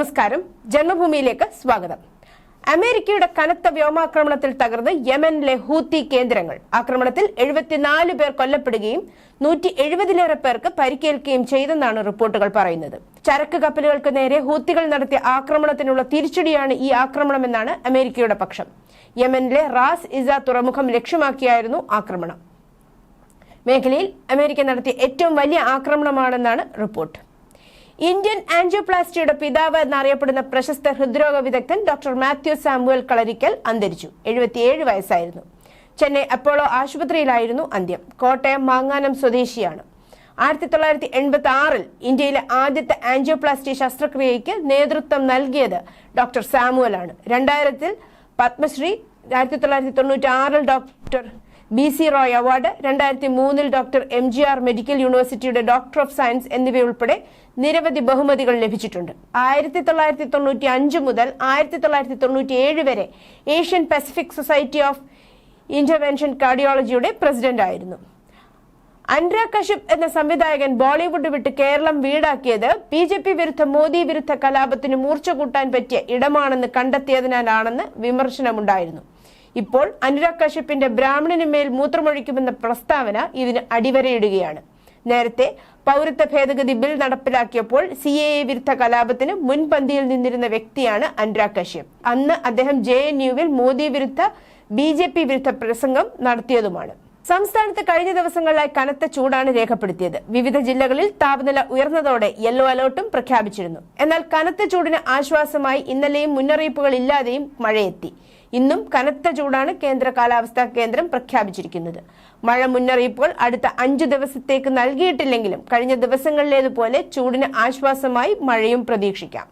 നമസ്കാരം. ജന്മഭൂമിയിലേക്ക് സ്വാഗതം. അമേരിക്കയുടെ കനത്ത വ്യോമാക്രമണത്തിൽ തകർന്ന് യമനിലെ ഹൂത്തി കേന്ദ്രങ്ങൾ. ആക്രമണത്തിൽ എഴുപത്തിനാല് പേർ കൊല്ലപ്പെടുകയും നൂറ്റി എഴുപതിലേറെ പേർക്ക് പരിക്കേൽക്കുകയും ചെയ്തെന്നാണ് റിപ്പോർട്ടുകൾ പറയുന്നത്. ചരക്ക് കപ്പലുകൾക്ക് നേരെ ഹൂത്തികൾ നടത്തിയ ആക്രമണത്തിനുള്ള തിരിച്ചടിയാണ് ഈ ആക്രമണമെന്നാണ് അമേരിക്കയുടെ പക്ഷം. യമനിലെ റാസ് ഇസ തുറമുഖം ലക്ഷ്യമാക്കിയായിരുന്നു ആക്രമണം. മേഖലയിൽ അമേരിക്ക നടത്തിയ ഏറ്റവും വലിയ ആക്രമണമാണെന്നാണ് റിപ്പോർട്ട്. ഇന്ത്യൻ ആൻജിയോപ്ലാസ്റ്റിയുടെ പിതാവ് എന്നറിയപ്പെടുന്ന പ്രശസ്ത ഹൃദ്രോഗ വിദഗ്ധൻ ഡോക്ടർ മാത്യു സാമുവൽ കളരിക്കൽ അന്തരിച്ചു. എഴുപത്തിയേഴ് വയസ്സായിരുന്നു. ചെന്നൈ അപ്പോളോ ആശുപത്രിയിലായിരുന്നു അന്ത്യം. കോട്ടയം മാങ്ങാനം സ്വദേശിയാണ്. ആയിരത്തി തൊള്ളായിരത്തി എൺപത്തി ആറിൽ ഇന്ത്യയിലെ ആദ്യത്തെ ആൻജിയോപ്ലാസ്റ്റി ശസ്ത്രക്രിയയ്ക്ക് നേതൃത്വം നൽകിയത് ഡോക്ടർ സാമുവൽ ആണ് രണ്ടായിരത്തിൽ പത്മശ്രീ ആയിരത്തി തൊള്ളായിരത്തി തൊണ്ണൂറ്റി ആറിൽ doctor B C Roy award രണ്ടായിരത്തി മൂന്നിൽ doctor M G R medical യൂണിവേഴ്സിറ്റിയുടെ ഡോക്ടർ ഓഫ് സയൻസ് എന്നിവയുൾപ്പെടെ നിരവധി ബഹുമതികൾ ലഭിച്ചിട്ടുണ്ട്. ആയിരത്തി തൊള്ളായിരത്തി തൊണ്ണൂറ്റി അഞ്ച് മുതൽ ആയിരത്തി തൊള്ളായിരത്തി തൊണ്ണൂറ്റി ഏഴ് വരെ Asian Pacific society of intervention കാർഡിയോളജിയുടെ president ആയിരുന്നു. അനുരാഗ് കശ്യപ് എന്ന സംവിധായകൻ ബോളിവുഡ് വിട്ട് കേരളം വീടാക്കിയത് ബി ജെ പി വിരുദ്ധ മോദി വിരുദ്ധ കലാപത്തിന് മൂർച്ച കൂട്ടാൻ പറ്റിയ ഇടമാണെന്ന് കണ്ടെത്തിയതിനാലാണെന്ന് വിമർശനമുണ്ടായിരുന്നു. ഇപ്പോൾ അനുരാഗ് കശ്യപ്പിന്റെ ബ്രാഹ്മണന് മേൽ മൂത്രമൊഴിക്കുമെന്ന പ്രസ്താവന ഇതിന് അടിവരയിടുകയാണ്. നേരത്തെ പൗരത്വ ഭേദഗതി ബിൽ നടപ്പിലാക്കിയപ്പോൾ സി എ എ വിരുദ്ധ കലാപത്തിന് മുൻപന്തിയിൽ നിന്നിരുന്ന വ്യക്തിയാണ് അനുരാഗ് കശ്യപ് അന്ന് അദ്ദേഹം ജെ എൻ യുവിൽ മോദി വിരുദ്ധ ബി ജെ പി വിരുദ്ധ പ്രസംഗം നടത്തിയതുമാണ്. സംസ്ഥാനത്ത് കഴിഞ്ഞ ദിവസങ്ങളിലായി കനത്ത ചൂടാണ് രേഖപ്പെടുത്തിയത്. വിവിധ ജില്ലകളിൽ താപനില ഉയർന്നതോടെ യെല്ലോ അലർട്ടും പ്രഖ്യാപിച്ചിരുന്നു. എന്നാൽ കനത്ത ചൂടിന് ആശ്വാസമായി ഇന്നലെയും മുന്നറിയിപ്പുകൾ ഇല്ലാതെയും മഴയെത്തി. ഇന്നും കനത്ത ചൂടാണ് കേന്ദ്ര കാലാവസ്ഥാ കേന്ദ്രം പ്രഖ്യാപിച്ചിരിക്കുന്നത്. മഴ മുന്നറിയിപ്പുകൾ അടുത്ത അഞ്ചു ദിവസത്തേക്ക് നൽകിയിട്ടില്ലെങ്കിലും കഴിഞ്ഞ ദിവസങ്ങളിലേതുപോലെ ചൂടിന് ആശ്വാസമായി മഴയും പ്രതീക്ഷിക്കാം.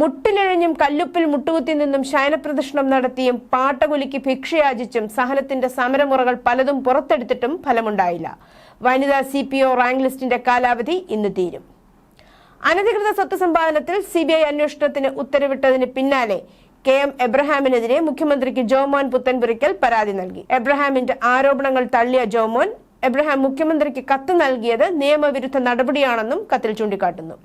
മുട്ടിലിഴഞ്ഞും കല്ലുപ്പിൽ മുട്ടുകുത്തി നിന്നും ശയനപ്രദർശനം നടത്തിയും പാട്ടകുലിക്ക് ഭിക്ഷയാചിച്ചും സഹനത്തിന്റെ സമരമുറകൾ പലതും പുറത്തെടുത്തിട്ടും ഫലമുണ്ടായില്ല. വനിതാ സി പി ഒ റാങ്ക് ലിസ്റ്റിന്റെ കാലാവധി ഇന്ന് തീരും. അനധികൃത സ്വത്ത് സമ്പാദനത്തിൽ സി ബി ഐ അന്വേഷണത്തിന് ഉത്തരവിട്ടതിന് പിന്നാലെ കെ എം എബ്രഹാമിനെതിരെ മുഖ്യമന്ത്രിക്ക് ജോമോൻ പുത്തൻപുരിക്കൽ പരാതി നൽകി. എബ്രഹാമിന്റെ ആരോപണങ്ങൾ തള്ളിയ ജോമോൻ എബ്രഹാം മുഖ്യമന്ത്രിക്ക് കത്ത് നൽകിയത് നിയമവിരുദ്ധ നടപടിയാണെന്നും കത്തിൽ ചൂണ്ടിക്കാട്ടുന്നു.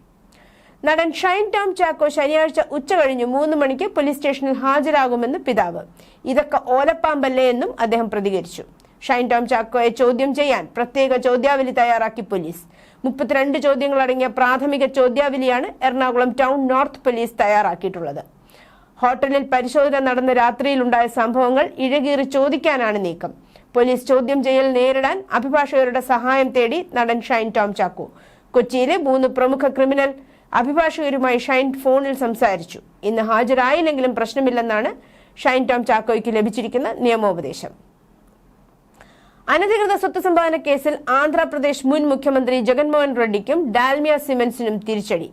നടൻ ഷൈൻ ടോം ചാക്കോ ശനിയാഴ്ച ഉച്ച കഴിഞ്ഞ് മൂന്ന് മണിക്ക് പോലീസ് സ്റ്റേഷനിൽ ഹാജരാകുമെന്ന് പിതാവ്. ഇതൊക്കെ ഓലപ്പാമ്പല്ലേ എന്നും അദ്ദേഹം പ്രതികരിച്ചു. ഷൈൻ ടോം ചാക്കോയെ ചോദ്യം ചെയ്യാൻ പ്രത്യേക ചോദ്യാവലി തയ്യാറാക്കി പോലീസ്. മുപ്പത്തിരണ്ട് ചോദ്യങ്ങളടങ്ങിയ പ്രാഥമിക ചോദ്യാവലിയാണ് എറണാകുളം ടൗൺ നോർത്ത് പോലീസ് തയ്യാറാക്കിയിട്ടുള്ളത്. ഹോട്ടലിൽ പരിശോധന നടന്ന രാത്രിയിലുണ്ടായ സംഭവങ്ങൾ ഇഴകീറി ചോദിക്കാനാണ് നീക്കം. പോലീസ് ചോദ്യം ചെയ്യൽ നേരിടാൻ അഭിഭാഷകരുടെ സഹായം തേടി നടൻ ഷൈൻ ടോം ചാക്കോ. കൊച്ചിയിലെ മൂന്ന് പ്രമുഖ ക്രിമിനൽ അഭിഭാഷകരുമായി ഷൈൻ ഫോണിൽ സംസാരിച്ചു. ഇന്ന് ഹാജരായില്ലെങ്കിലും പ്രശ്നമില്ലെന്നാണ് ഷൈൻ ടോം ചാക്കോയ്ക്ക് ലഭിച്ചിരിക്കുന്ന നിയമോപദേശം. അനധികൃത സ്വത്ത് സമ്പാദന കേസിൽ ആന്ധ്രാപ്രദേശ് മുൻ മുഖ്യമന്ത്രി ജഗൻമോഹൻ റെഡ്ഡിക്കും ഡാൽമിയ സിമൻസിനും തിരിച്ചടി.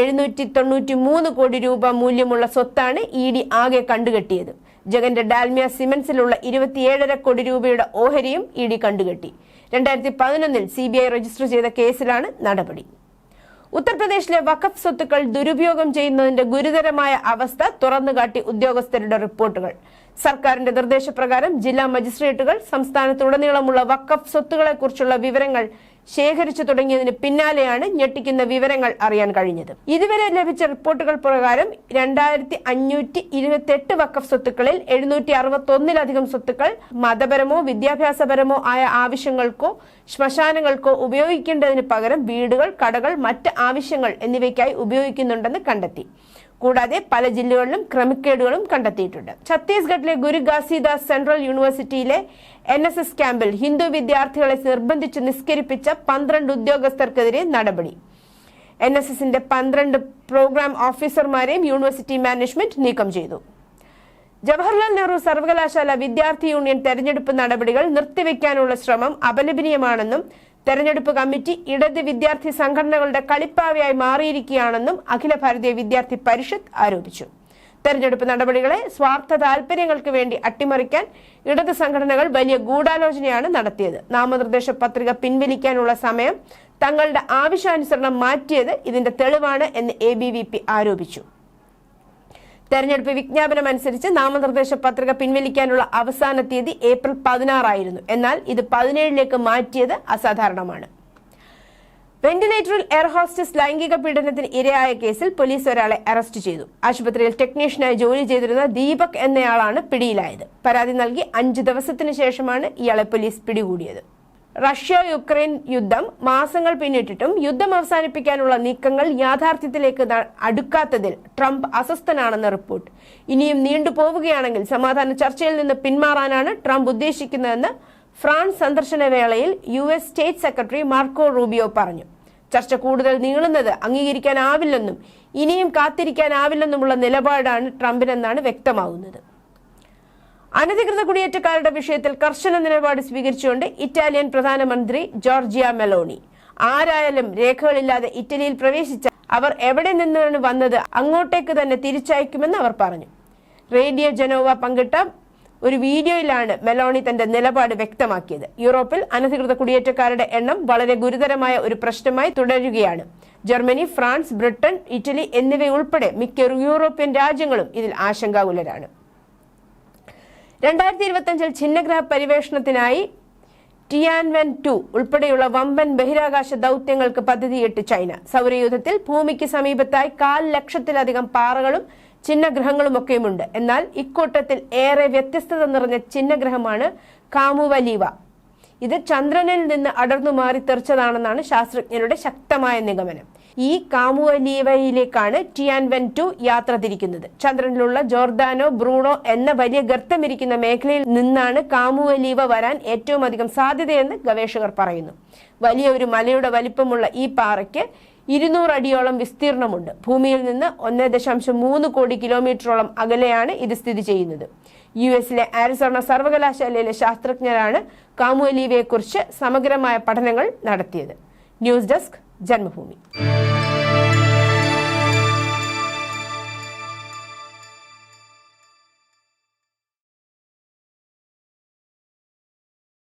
എഴുന്നൂറ്റി തൊണ്ണൂറ്റി മൂന്ന് കോടി രൂപ മൂല്യമുള്ള സ്വത്താണ് ഇ ഡി ആകെ കണ്ടുകെട്ടിയത്. ജഗന്റെ ഡാൽമിയ സിമൻസിലുള്ള ഇരുപത്തിയേഴര കോടി രൂപയുടെ ഓഹരിയും ഇ ഡി കണ്ടുകെട്ടി. രണ്ടായിരത്തി പതിനൊന്നിൽ സി ബി ഐ രജിസ്റ്റർ ചെയ്ത കേസിലാണ് നടപടി. ഉത്തർപ്രദേശിലെ വഖഫ് സ്വത്തുക്കൾ ദുരുപയോഗം ചെയ്യുന്നതിന്റെ ഗുരുതരമായ അവസ്ഥ തുറന്നുകാട്ടി ഉദ്യോഗസ്ഥരുടെ റിപ്പോർട്ടുകൾ. സർക്കാരിന്റെ നിർദ്ദേശപ്രകാരം ജില്ലാ മജിസ്ട്രേറ്റുകൾ സംസ്ഥാനത്തുടനീളമുള്ള വഖഫ് സ്വത്തുക്കളെക്കുറിച്ചുള്ള വിവരങ്ങൾ ശേഖരിച്ചു തുടങ്ങിയതിന് പിന്നാലെയാണ് ഞെട്ടിക്കുന്ന വിവരങ്ങൾ അറിയാൻ കഴിഞ്ഞത്. ഇതുവരെ ലഭിച്ച റിപ്പോർട്ടുകൾ പ്രകാരം രണ്ടായിരത്തി അഞ്ഞൂറ്റി ഇരുപത്തെട്ട് വക്കഫ് സ്വത്തുക്കളിൽ എഴുന്നൂറ്റി അറുപത്തൊന്നിലധികം സ്വത്തുക്കൾ മതപരമോ വിദ്യാഭ്യാസപരമോ ആയ ആവശ്യങ്ങൾക്കോ ശ്മശാനങ്ങൾക്കോ ഉപയോഗിക്കേണ്ടതിന് പകരം വീടുകൾ കടകൾ മറ്റ് ആവശ്യങ്ങൾ എന്നിവയ്ക്കായി ഉപയോഗിക്കുന്നുണ്ടെന്ന് കണ്ടെത്തി. കൂടാതെ പല ജില്ലകളിലും ക്രമക്കേടുകളും കണ്ടെത്തിയിട്ടുണ്ട്. ഛത്തീസ്ഗഡിലെ ഗുരു ഘാസിദാസ് സെൻട്രൽ യൂണിവേഴ്സിറ്റിയിലെ എൻ എസ് എസ് ക്യാമ്പിൽ ഹിന്ദു വിദ്യാർത്ഥികളെ നിർബന്ധിച്ച് നിസ്കരിപ്പിച്ച പന്ത്രണ്ട് ഉദ്യോഗസ്ഥർക്കെതിരെ നടപടി. എൻ എസ് എസിന്റെ പന്ത്രണ്ട് പ്രോഗ്രാം ഓഫീസർമാരെയും യൂണിവേഴ്സിറ്റി മാനേജ്മെന്റ് നീക്കം ചെയ്തു. ജവഹർലാൽ നെഹ്റു സർവകലാശാല വിദ്യാർത്ഥി യൂണിയൻ തെരഞ്ഞെടുപ്പ് നടപടികൾ നിർത്തിവെക്കാനുള്ള ശ്രമം അപലപനീയമാണെന്നും തെരഞ്ഞെടുപ്പ് കമ്മിറ്റി ഇടത് വിദ്യാർത്ഥി സംഘടനകളുടെ കളിപ്പാവയായി മാറിയിരിക്കുകയാണെന്നും അഖില ഭാരതീയ വിദ്യാർത്ഥി പരിഷത്ത് ആരോപിച്ചു. തെരഞ്ഞെടുപ്പ് നടപടികളെ സ്വാർത്ഥ താൽപര്യങ്ങൾക്ക് വേണ്ടി അട്ടിമറിക്കാൻ ഇടത് സംഘടനകൾ വലിയ ഗൂഢാലോചനയാണ് നടത്തിയത്. നാമനിർദ്ദേശ പത്രിക പിൻവലിക്കാനുള്ള സമയം തങ്ങളുടെ ആവശ്യാനുസരണം മാറ്റിയത് ഇതിന്റെ തെളിവാണ് എന്ന് എ ആരോപിച്ചു. തെരഞ്ഞെടുപ്പ് വിജ്ഞാപനം അനുസരിച്ച് നാമനിർദ്ദേശ പത്രിക പിൻവലിക്കാനുള്ള അവസാന തീയതി ഏപ്രിൽ പതിനാറായിരുന്നു. എന്നാൽ ഇത് പതിനേഴിലേക്ക് മാറ്റിയത് അസാധാരണമാണ്. വെന്റിലേറ്ററിൽ എയർ ഹോസ്റ്റസ് ലൈംഗിക പീഡനത്തിന് ഇരയായ കേസിൽ പോലീസ് ഒരാളെ അറസ്റ്റ് ചെയ്തു. ആശുപത്രിയിൽ ടെക്നീഷ്യനായി ജോലി ചെയ്തിരുന്ന ദീപക് എന്നയാളാണ് പിടിയിലായത്. പരാതി നൽകി അഞ്ച് ദിവസത്തിനു ശേഷമാണ് ഇയാളെ പോലീസ് പിടികൂടിയത്. റഷ്യ യുക്രൈൻ യുദ്ധം മാസങ്ങൾ പിന്നിട്ടിട്ടും യുദ്ധം അവസാനിപ്പിക്കാനുള്ള നീക്കങ്ങൾ യാഥാർത്ഥ്യത്തിലേക്ക് അടുക്കാത്തതിൽ ട്രംപ് അസ്വസ്ഥനാണെന്ന റിപ്പോർട്ട്. ഇനിയും നീണ്ടുപോവുകയാണെങ്കിൽ സമാധാന ചർച്ചയിൽ നിന്ന് പിന്മാറാനാണ് ട്രംപ് ഉദ്ദേശിക്കുന്നതെന്ന് ഫ്രാൻസ് സന്ദർശന വേളയിൽ U S state secretary Marco Rubio പറഞ്ഞു. ചർച്ച കൂടുതൽ നീളുന്നത് അംഗീകരിക്കാനാവില്ലെന്നും ഇനിയും കാത്തിരിക്കാനാവില്ലെന്നുമുള്ള നിലപാടാണ് ട്രംപിനെന്നാണ് വ്യക്തമാകുന്നത് അനധികൃത കുടിയേറ്റക്കാരുടെ വിഷയത്തിൽ കർശന നിലപാട് സ്വീകരിച്ചുകൊണ്ട് ഇറ്റാലിയൻ പ്രധാനമന്ത്രി ജോർജിയ മെലോണി. ആരായാലും രേഖകളില്ലാതെ ഇറ്റലിയിൽ പ്രവേശിച്ച അവർ എവിടെ നിന്നാണ് വന്നത് അങ്ങോട്ടേക്ക് തന്നെ തിരിച്ചയക്കുമെന്ന് അവർ പറഞ്ഞു. റേഡിയോ ജനോവ പങ്കിട്ട ഒരു വീഡിയോയിലാണ് മെലോണി തന്റെ നിലപാട് വ്യക്തമാക്കിയത്. യൂറോപ്പിൽ അനധികൃത കുടിയേറ്റക്കാരുടെ എണ്ണം വളരെ ഗുരുതരമായ ഒരു പ്രശ്നമായി തുടരുകയാണ്. ജർമ്മനി ഫ്രാൻസ് ബ്രിട്ടൻ ഇറ്റലി എന്നിവയുൾപ്പെടെ മിക്ക യൂറോപ്യൻ രാജ്യങ്ങളും ഇതിൽ ആശങ്കാകുലരാണ്. രണ്ടായിരത്തി ഇരുപത്തിയഞ്ചിൽ ഛിന്നഗ്രഹ പരിവേഷണത്തിനായി ടിയാൻവെൻ ടു ഉൾപ്പെടെയുള്ള വമ്പൻ ബഹിരാകാശ ദൗത്യങ്ങൾക്ക് പദ്ധതിയിട്ട് ചൈന. സൗരയൂഥത്തിൽ ഭൂമിക്ക് സമീപത്തായി കാൽ ലക്ഷത്തിലധികം പാറകളും ചിഹ്നഗ്രഹങ്ങളുമൊക്കെയുമുണ്ട് എന്നാൽ ഇക്കൂട്ടത്തിൽ ഏറെ വ്യത്യസ്തത നിറഞ്ഞ ചിഹ്നഗ്രഹമാണ് കാമുവലീവ. ഇത് ചന്ദ്രനിൽ നിന്ന് അടർന്നു മാറി തെറിച്ചതാണെന്നാണ് ശാസ്ത്രജ്ഞരുടെ ശക്തമായ നിഗമനം. ഈ കാമുവലീവയിലേക്കാണ് ടിയാൻവെൻ ടു യാത്ര തിരിക്കുന്നത്. ചന്ദ്രനിലുള്ള ജോർദാനോ ബ്രൂണോ എന്ന വലിയ ഗർത്തമിരിക്കുന്ന മേഖലയിൽ നിന്നാണ് കാമുവലീവ വരാൻ ഏറ്റവും അധികം സാധ്യതയെന്ന് ഗവേഷകർ പറയുന്നു. വലിയ ഒരു മലയുടെ വലിപ്പമുള്ള ഈ പാറയ്ക്ക് ഇരുന്നൂറ് അടിയോളം വിസ്തീർണമുണ്ട്. ഭൂമിയിൽ നിന്ന് ഒന്ന് ദശാംശം മൂന്ന് കോടി കിലോമീറ്ററോളം അകലെയാണ് ഇത് സ്ഥിതി ചെയ്യുന്നത്. യു എസിലെ ആരിസോണ സർവകലാശാലയിലെ ശാസ്ത്രജ്ഞരാണ് കാമുവലീവയെക്കുറിച്ച് സമഗ്രമായ പഠനങ്ങൾ നടത്തിയത്. ന്യൂസ് ഡെസ്ക് जन्मभूमि।